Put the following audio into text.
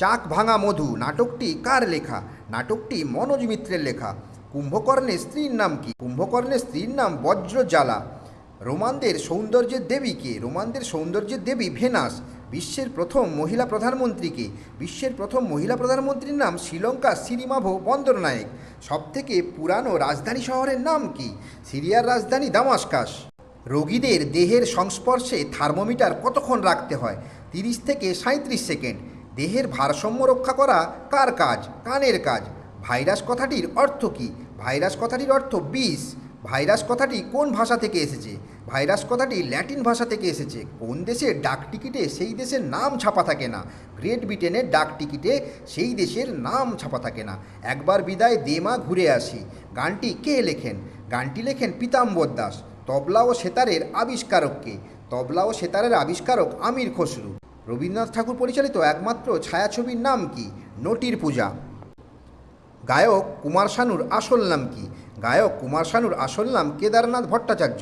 চাক ভাঙা মধু, নাটকটি কার লেখা? নাটকটি মনোজ মিত্রের লেখা। কুম্ভকর্ণের স্ত্রীর নাম কি? কুম্ভকর্ণের স্ত্রীর নাম বজ্রজ্বালা। রোমানদের সৌন্দর্যের দেবীকে রোমানদের সৌন্দর্যের দেবী ভেনাস। বিশ্বের প্রথম মহিলা প্রধানমন্ত্রীকে বিশ্বের প্রথম মহিলা প্রধানমন্ত্রীর নাম শ্রীলঙ্কা সিরিমাভ বন্দরনায়েক। সবথেকে পুরানো রাজধানী শহরের নাম কি? সিরিয়ার রাজধানী দামাস্কাস। রোগীদের দেহের সংস্পর্শে থার্মোমিটার কতক্ষণ রাখতে হয়? তিরিশ থেকে সাঁত্রিশ সেকেন্ড। দেহের ভারসাম্য রক্ষা করা কার কাজ? কানের কাজ। ভাইরাস কথাটির অর্থ কী? ভাইরাস কথাটির অর্থ বিষ। ভাইরাস কথাটি কোন ভাষা থেকে এসেছে? ভাইরাস কথাটি ল্যাটিন ভাষা থেকে এসেছে। কোন দেশের ডাক টিকিটে সেই দেশের নাম ছাপা থাকে না? গ্রেট ব্রিটেনের ডাক টিকিটে সেই দেশের নাম ছাপা থাকে না। একবার বিদায় দেমা ঘুরে আসি। গানটি কে লেখেন? গানটি লেখেন পীতাম্বর দাস। তবলা ও সেতারের আবিষ্কারককে। তবলা ও সেতারের আবিষ্কারক আমির খসরু। রবীন্দ্রনাথ ঠাকুর পরিচালিত একমাত্র ছায়াছবির নাম কি? নটির পূজা। গায়ক কুমার শানুর আসল নাম কি? গায়ক কুমার শানুর আসল নাম কেদারনাথ ভট্টাচার্য।